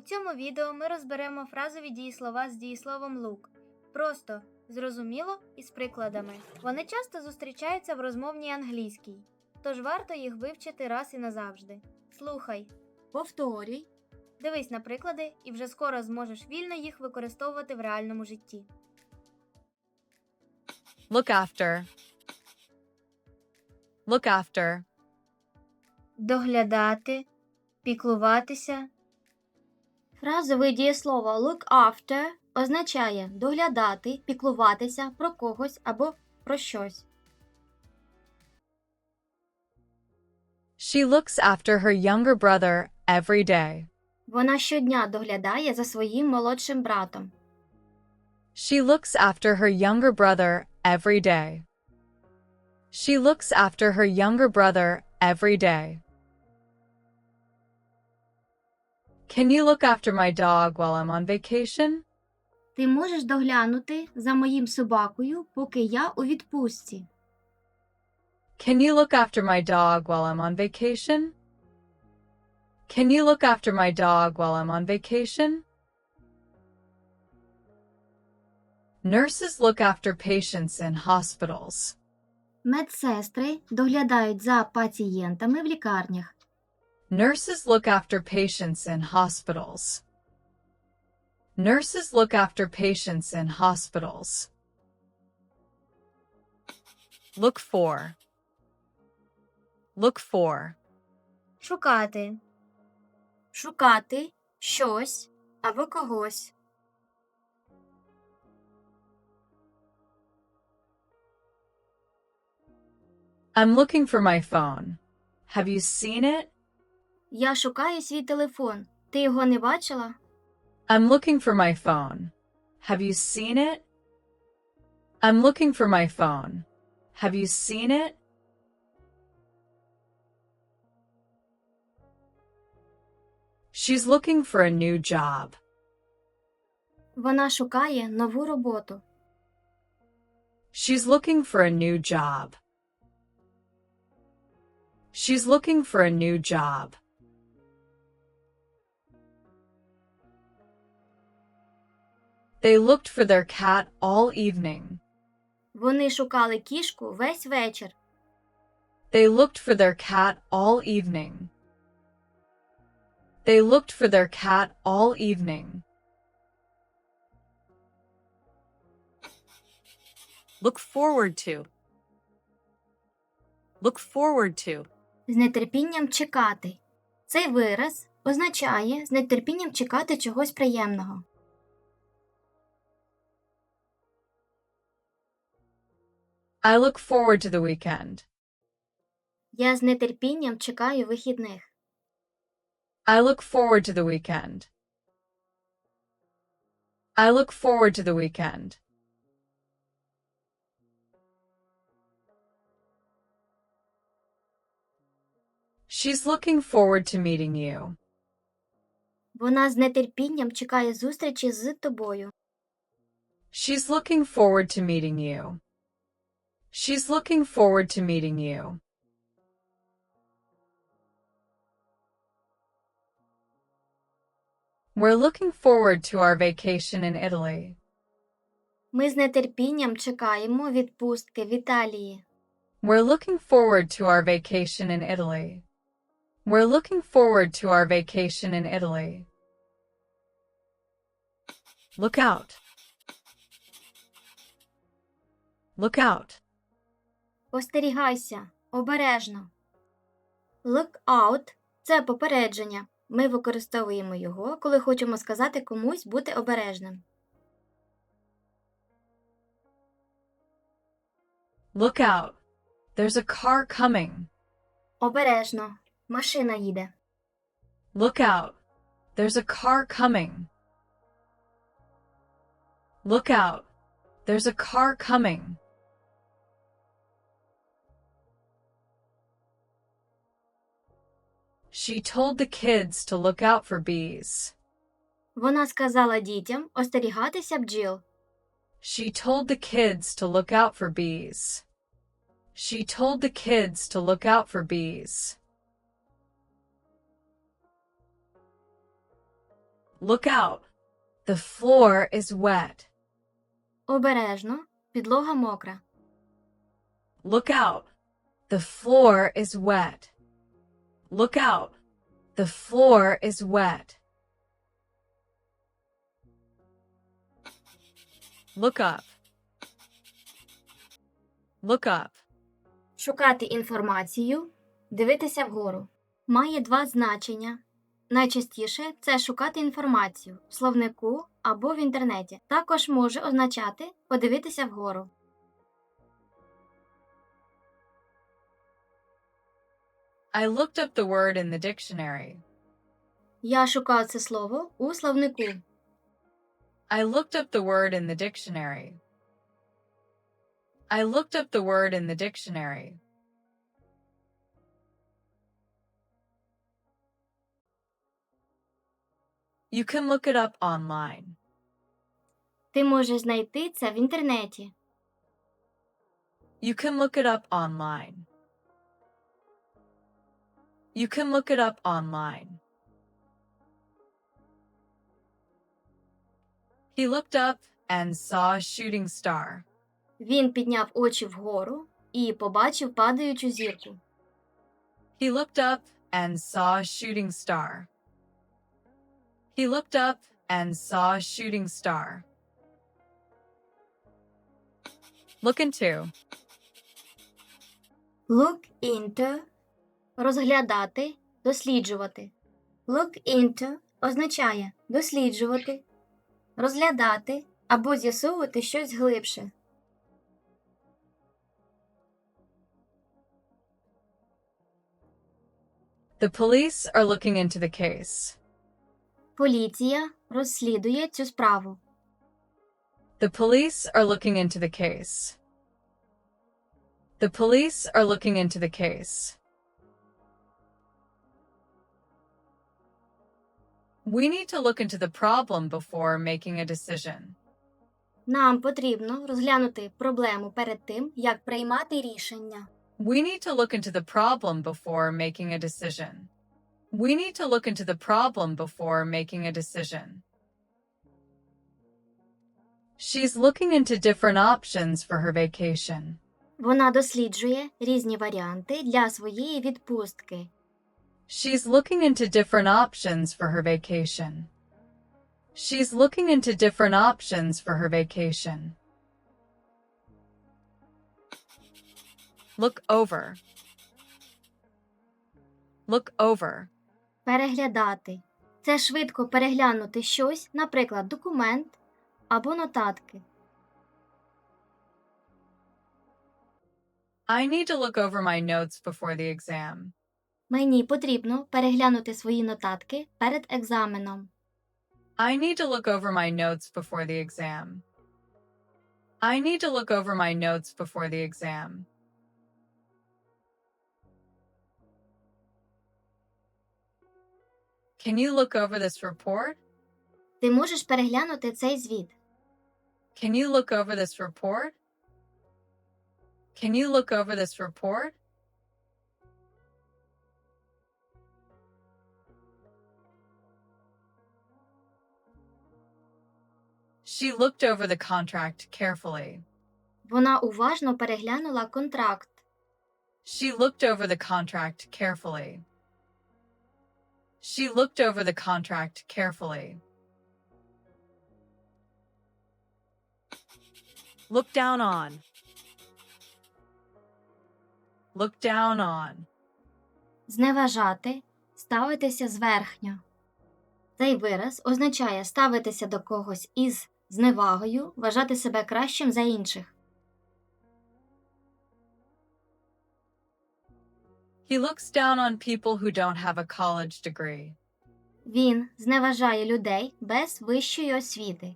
У цьому відео ми розберемо фразові дієслова з дієсловом look. Просто, зрозуміло і з прикладами. Вони часто зустрічаються в розмовній англійській, тож варто їх вивчити раз і назавжди. Слухай, Повторюй. дивись на приклади і вже скоро зможеш вільно їх використовувати в реальному житті. Look after. Look after. Доглядати, піклуватися, Фразове дієслово look after означає доглядати, піклуватися про когось або про щось. She looks after her younger brother every day. Вона щодня доглядає за своїм молодшим братом. She looks after her younger brother every day. She looks after her younger brother every day. Can you look after my dog while I'm on vacation? Ти можеш доглянути за моїм собакою, поки я у відпустці. Can you look after my dog while I'm on vacation? Can you look after my dog while I'm on vacation? Nurses look after patients in hospitals. Медсестри доглядають за пацієнтами в лікарнях. Nurses look after patients in hospitals. Nurses look after patients in hospitals. Look for. Look for. шукати, Шукати щось або когось. I'm looking for my phone. Have you seen it? Я шукаю свій телефон. Ти його не бачила? I'm looking for my phone. Have you seen it? I'm looking for my phone. Have you seen it? She's looking for a new job. Вона шукає нову роботу. She's looking for a new job. She's looking for a new job. They looked for their cat all evening. Вони шукали кішку весь вечір. They looked for their cat all evening. They looked for their cat all evening. Look forward to. Look forward to. З нетерпінням чекати. Цей вираз означає з нетерпінням чекати чогось приємного. I look forward to the weekend. Я з нетерпінням чекаю вихідних. I look forward to the weekend. I look forward to the weekend. She's looking forward to meeting you. Вона з нетерпінням чекає зустрічі з тобою. She's looking forward to meeting you. She's looking forward to meeting you. We're looking forward to our vacation in Italy. Ми з нетерпінням чекаємо відпустки в Італії. We're looking forward to our vacation in Italy. We're looking forward to our vacation in Italy. Look out. Look out. Остерігайся, обережно. Look out – це попередження. Ми використовуємо його, коли хочемо сказати комусь бути обережним. Look out. There's a car coming. Обережно. Машина їде. Look out. There's a car coming. Look out. There's a car coming. She told the kids to look out for bees. Вона сказала дітям остерігатися бджіл. She told the kids to look out for bees. She told the kids to look out for bees. Look out. The floor is wet. Обережно. Підлога мокра. Look out. The floor is wet. Look out. The floor is wet. Look up. Look up. Шукати інформацію, дивитися вгору. Має два значення. Найчастіше це шукати інформацію в словнику або в інтернеті. Також може означати подивитися вгору. I looked up the word in the dictionary. Я шукав це слово у словнику. I looked up the word in the dictionary. I looked up the word in the dictionary. You can look it up online. Ти можеш знайти це в інтернеті. You can look it up online. You can look it up online. He looked up and saw a shooting star. Він підняв очі вгору і побачив падаючу зірку. He looked up and saw a shooting star. He looked up and saw a shooting star. Look into. Look into розглядати, досліджувати. Look into означає досліджувати, розглядати або з'ясовувати щось глибше. The police are looking into the case. Поліція розслідує цю справу. The police are looking into the case. The police are looking into the case. We need to look into the problem before making a decision. Нам потрібно розглянути проблему перед тим, як приймати рішення. We need to look into the problem before making a decision. We need to look into the problem before making a decision. She's looking into different options for her vacation. Вона досліджує різні варіанти для своєї відпустки. She's looking into different options for her vacation. She's looking into different options for her vacation. Look over. Look over. Переглядати. Це швидко переглянути щось, наприклад, документ або нотатки. I need to look over my notes before the exam. Мені потрібно переглянути свої нотатки перед екзаменом. I need to look over my notes before the exam. I need to look over my notes before the exam. Can you look over this report? Ти можеш переглянути цей звіт. Can you look over this report? Can you look over this report? She looked over the contract carefully. Вона уважно переглянула контракт. She looked over the contract carefully. She looked over the contract carefully. Look down on. Look down on. Зневажати, ставитися зверхньо. Цей вираз означає ставитися до когось із зневагою, вважати себе кращим за інших. He looks down on people who don't have a college degree. Він зневажає людей без вищої освіти.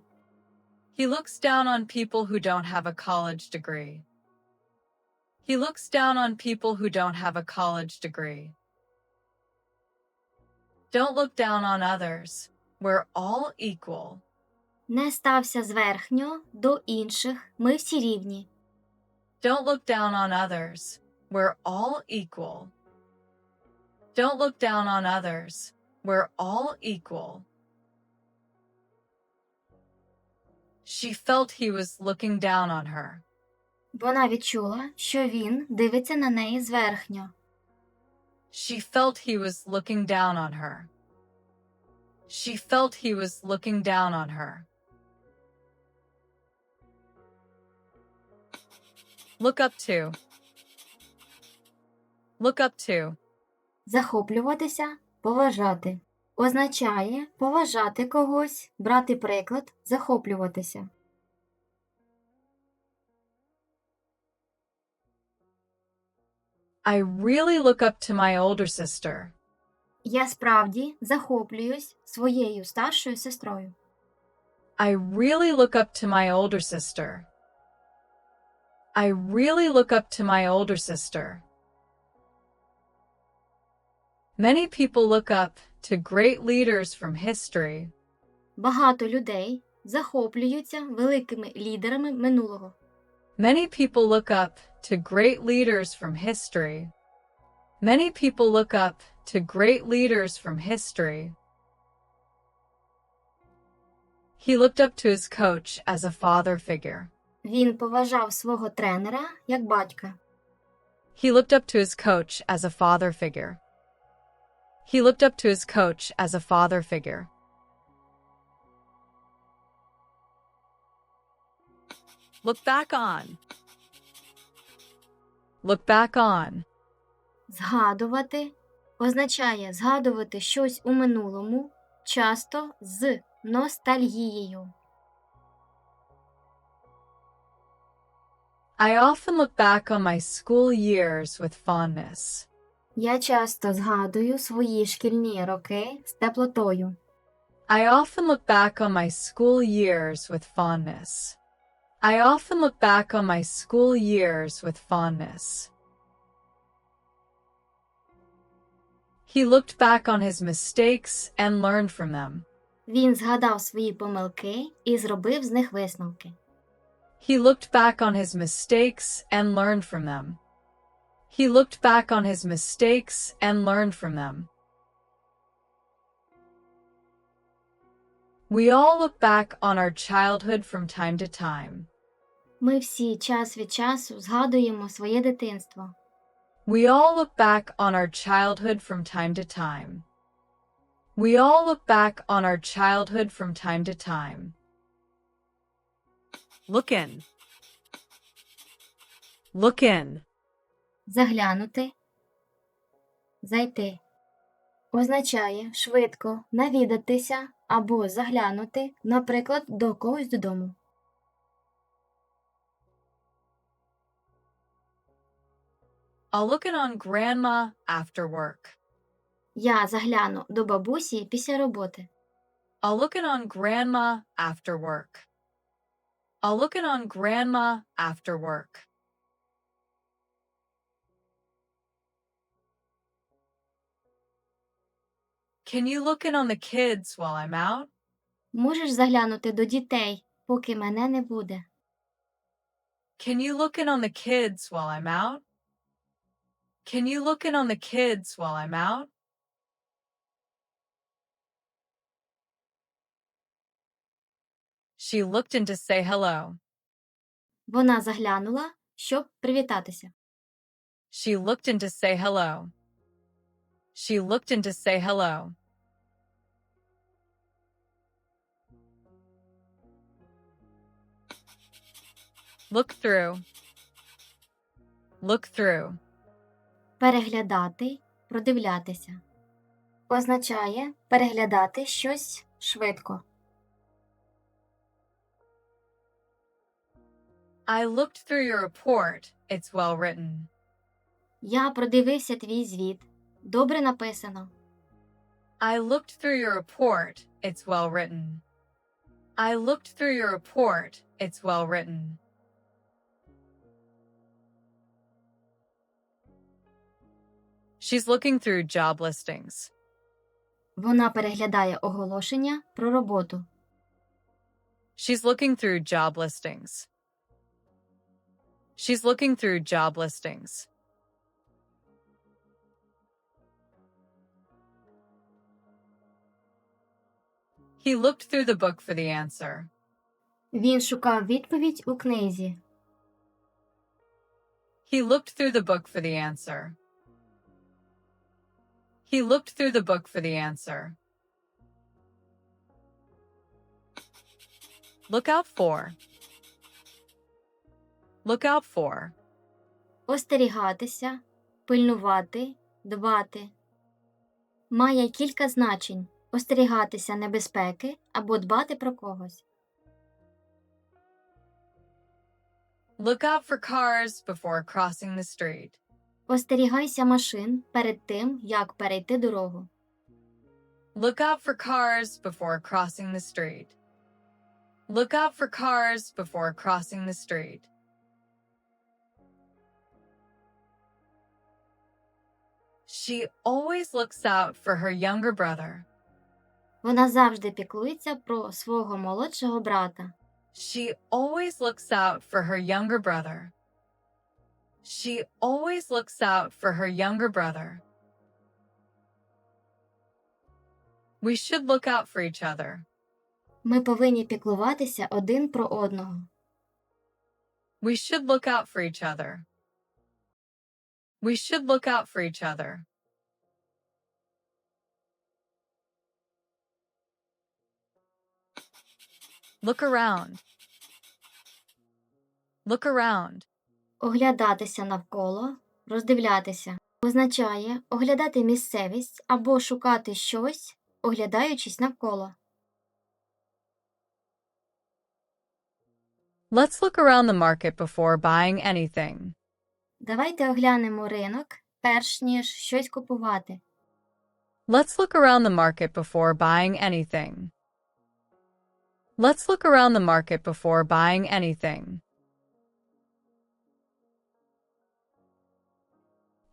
He looks down on people who don't have a college degree. He looks down on people who don't have a college degree. Don't look down on others. We're all equal. Не стався зверхньо до інших. Ми всі рівні. Don't look down on others. We're all equal. Don't look down on others. We're all equal. She felt he was looking down on her. Вона відчула, що він дивиться на неї зверхньо. She felt he was looking down on her. She felt he was looking down on her. Look up to. Look up to. Захоплюватися, поважати. Означає поважати когось, брати приклад, захоплюватися. I really look up to my older sister. Я справді захоплююсь своєю старшою сестрою. I really look up to my older sister. I really look up to my older sister. Many people look up to great leaders from history. Багато людей захоплюються великими лідерами минулого. Many people look up to great leaders from history. Many people look up to great leaders from history. He looked up to his coach as a father figure. Він поважав свого тренера як батька. He looked up to his coach as a father figure. He looked up to his coach as a father figure. Look back on. Look back on. Згадувати означає згадувати щось у минулому, часто з ностальгією. I often look back on my school years with fondness. Я часто згадую свої шкільні роки з теплотою. I often look back on my school years with fondness. I often look back on my school years with fondness. He looked back on his mistakes and learned from them. Він згадав свої помилки і зробив з них висновки. He looked back on his mistakes and learned from them. He looked back on his mistakes and learned from them. We all look back on our childhood from time to time. Ми всі час від часу згадуємо своє дитинство. We all look back on our childhood from time to time. We all look back on our childhood from time to time. Look in. Look in. Заглянути, зайти. Означає швидко навідатися або заглянути, наприклад, до когось додому. I'll look in on grandma after work. Я загляну до бабусі після роботи. I'll look in on grandma after work. I'll look in on grandma after work. Can you look in on the kids while I'm out? Можеш заглянути до дітей, поки мене не буде. Can you look in on the kids while I'm out? Can you look in on the kids while I'm out? She looked in to say hello. Вона заглянула, щоб привітатися. She looked in to say hello. She looked in to say hello. Look through. Look through. Переглядати, продивлятися. Означає переглядати щось швидко. I looked through your report. It's well written. Я продивився твій звіт. Добре написано. I looked through your report. It's well written. I looked through your report. It's well written. She's looking through job listings. Вона переглядає оголошення про роботу. She's looking through job listings. She's looking through job listings. He looked through the book for the answer. Він шукав відповідь у книзі. He looked through the book for the answer. He looked through the book for the answer. Look out for. Look out for. Остерігатися, пильнувати, дбати. Має кілька значень остерігатися небезпеки або дбати про когось. Look out for cars before crossing the street. Остерігайся машин перед тим, як перейти дорогу. Look out for cars before crossing the street. Look out for cars before crossing the street. She always looks out for her younger brother. Вона завжди піклується про свого молодшого брата. She always looks out for her younger brother. She always looks out for her younger brother. We should look out for each other. Ми повинні піклуватися один про одного. We should look out for each other. We should look out for each other. Look around. Look around. Оглядатися навколо, роздивлятися означає оглядати місцевість або шукати щось, оглядаючись навколо. Let's look around the market before buying anything. Давайте оглянемо ринок, перш ніж щось купувати. Let's look around the market before buying anything. Let's look around the market before buying anything.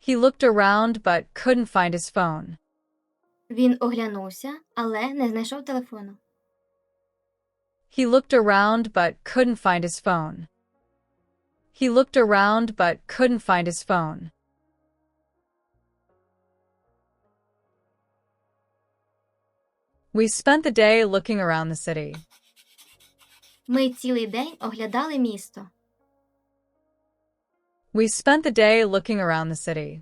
He looked around but couldn't find his phone. Він оглянувся, але не знайшов телефону. He looked around but couldn't find his phone. He looked around but couldn't find his phone. We spent the day looking around the city. Ми цілий день оглядали місто. We spent the day looking around the city.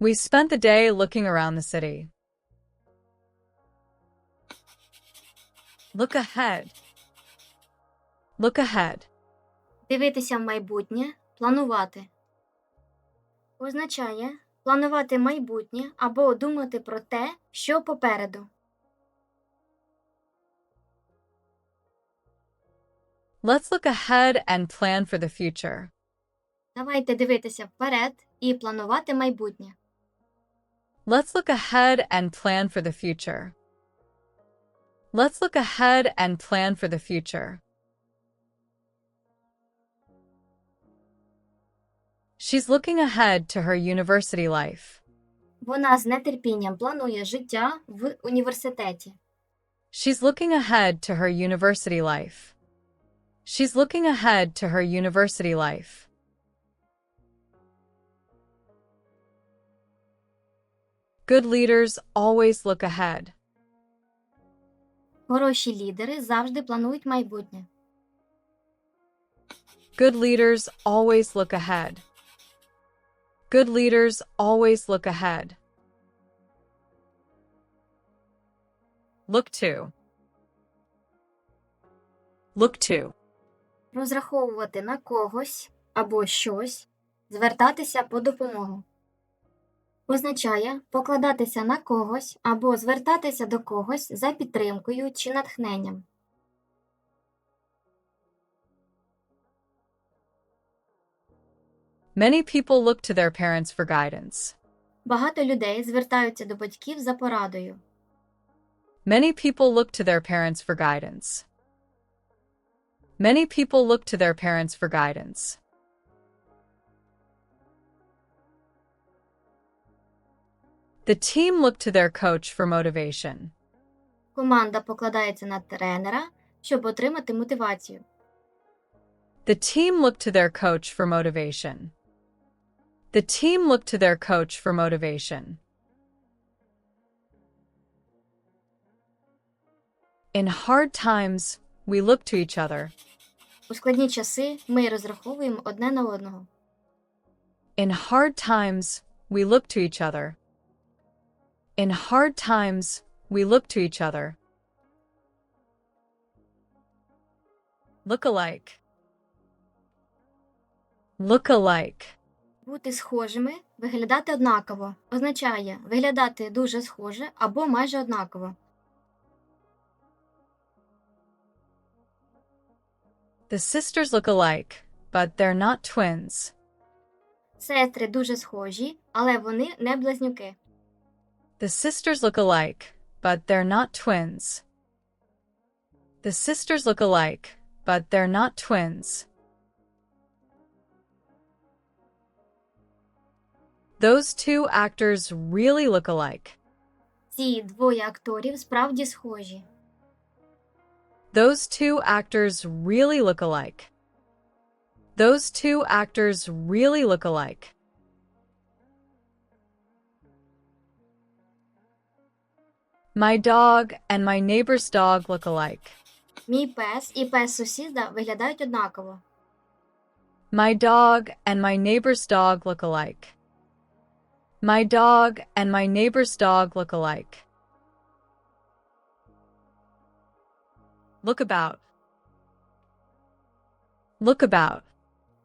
We spent the day looking around the city. Look ahead. Look ahead. Дивитися в майбутнє, планувати. Означає планувати майбутнє або думати про те, що попереду. Let's look ahead and plan for the future. Давайте дивитися вперед і планувати майбутнє. Let's look ahead and plan for the future. Let's look ahead and plan for the future. She's looking ahead to her university life. Вона з нетерпінням планує життя в університеті. She's looking ahead to her university life. She's looking ahead to her university life. Good leaders always look ahead. Хороші лідери завжди планують майбутнє. Good leaders always look ahead. Good leaders always look ahead. Look to. Look to. Розраховувати на когось або щось, звертатися по допомогу. Означає покладатися на когось або звертатися до когось за підтримкою чи натхненням. Many people look to their parents for guidance. Багато людей звертаються до батьків за порадою. Many people look to their parents for guidance. Many people look to their parents for guidance. The team looked to their coach for motivation. Команда покладається на тренера, щоб отримати мотивацію. The team looked to their coach for motivation. The team looked to their coach for motivation. In hard times, we look to each other. У складні часи ми розраховуємо одне на одного. In hard times, we look to each other. In hard times, we look to each other. Look alike. Look alike. Бути схожими, виглядати однаково означає виглядати дуже схоже або майже однаково. The sisters look alike, but they're not twins. Сестри дуже схожі, але вони не близнюки. The sisters look alike, but they're not twins. The sisters look alike, but they're not twins. Those two actors really look alike. Ці двоє акторів справді схожі. Those two actors really look alike. Those two actors really look alike. My dog and my neighbor's dog look alike. Мій пес і пес сусіда виглядають однаково. My dog and my neighbor's dog look alike. My dog and my neighbor's dog look alike. Look about. Look about.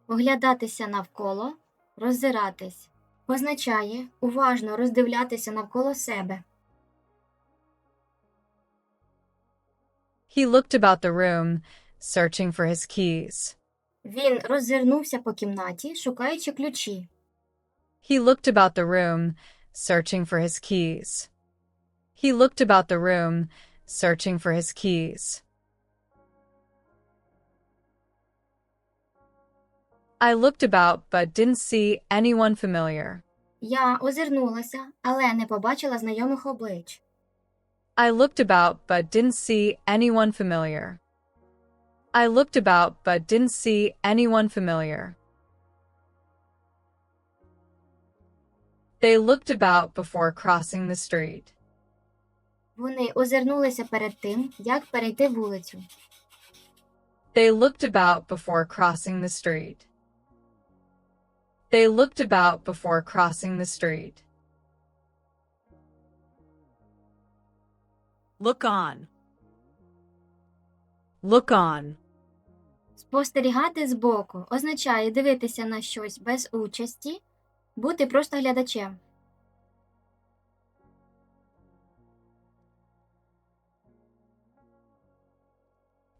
Оглядатися навколо, роззиратись означає уважно роздивлятися навколо себе. He looked about the room, searching for his keys. Він роззирнувся по кімнаті, шукаючи ключі. He looked about the room, searching for his keys. He looked about the room, searching for his keys. I looked about but didn't see anyone familiar. Я озирнулася, але не побачила знайомих облич. I looked about but didn't see anyone familiar. I looked about but didn't see anyone familiar. They looked about before crossing the street. Вони озирнулися перед тим, як перейти вулицю. They looked about before crossing the street. They looked about before crossing the street. Look on. Look on. Спостерігати збоку означає дивитися на щось без участі, бути просто глядачем.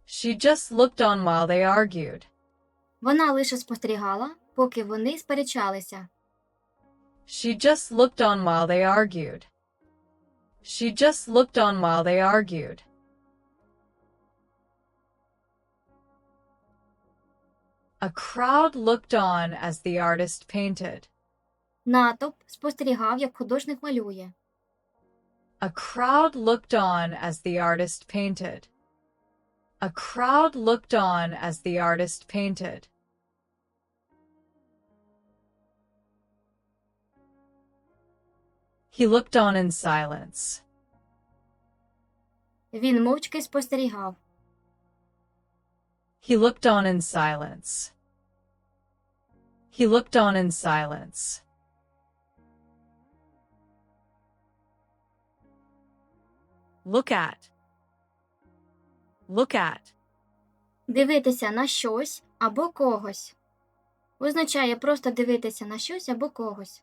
She just looked on while they argued. Вона лише спостерігала, поки вони сперечалися. She just looked on while they argued. She just looked on while they argued. A crowd looked on as the artist painted. Натовп спостерігав, як художник малює. A crowd looked on as the artist painted. A crowd looked on as the artist painted. He looked on in silence. Він мовчки спостерігав. He looked on in silence. He looked on in silence. Look at. Look at. Дивитися на щось або когось. Означає просто дивитися на щось або когось.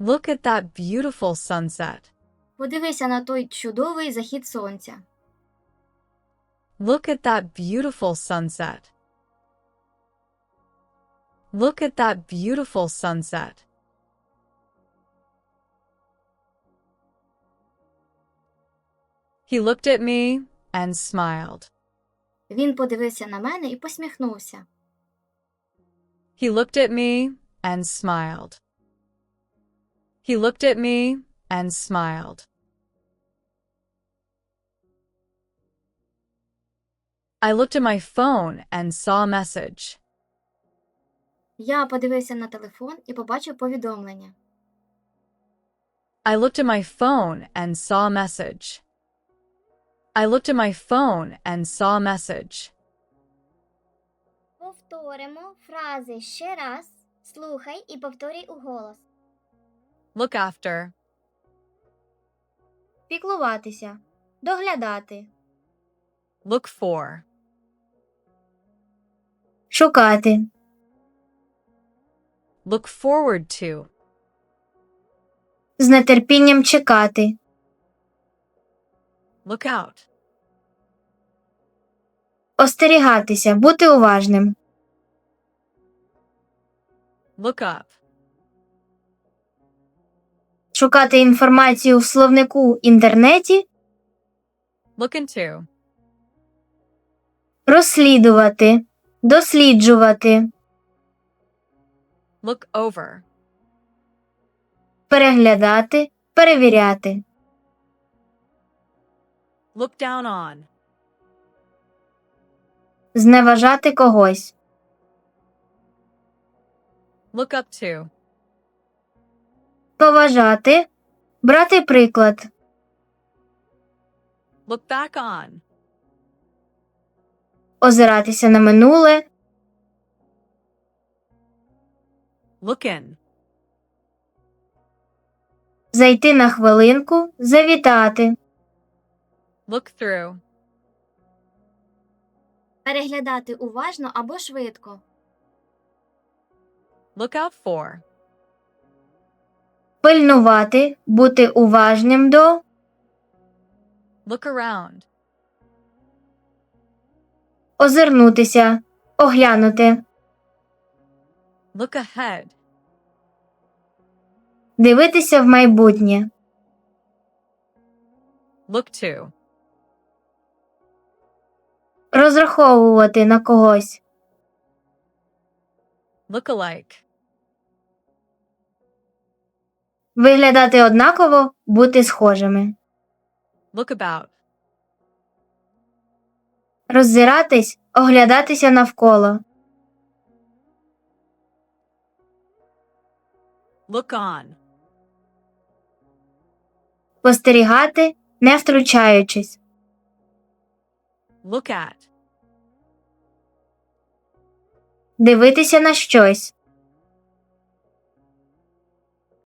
Look at that beautiful sunset. Подивися на той чудовий захід сонця. Look at that beautiful sunset. Look at that beautiful sunset. He looked at me and smiled. Він подивився на мене і посміхнувся. He looked at me and smiled. He looked at me and smiled. I looked at my phone and saw a message. Я подивився на телефон і побачив повідомлення. I looked at my phone and saw a message. I looked at my phone and saw a message. Повторимо фрази ще раз. Слухай і повторюй уголос. Look after. Піклуватися. Доглядати. Look for. Шукати. Look forward to. З нетерпінням чекати. Look out. Остерігатися. Бути уважним. Look up. Шукати інформацію в словнику інтернеті. Look into. Розслідувати. Досліджувати. Look over. Переглядати. Перевіряти. Look down on. Зневажати когось. Look up to. Поважати. Брати приклад. Look back on. Озиратися на минуле. Look in. Зайти на хвилинку. Завітати. Look through. Переглядати уважно або швидко. Look out for. Пильнувати. Бути уважним до. Look around. Озирнутися. Оглянути. Look ahead. Дивитися в майбутнє. Look to. Розраховувати на когось. Look alike. Виглядати однаково. Бути схожими. Look about. Роззиратись. Оглядатися навколо. Look on. Спостерігати. Не втручаючись. Look at. Дивитися на щось.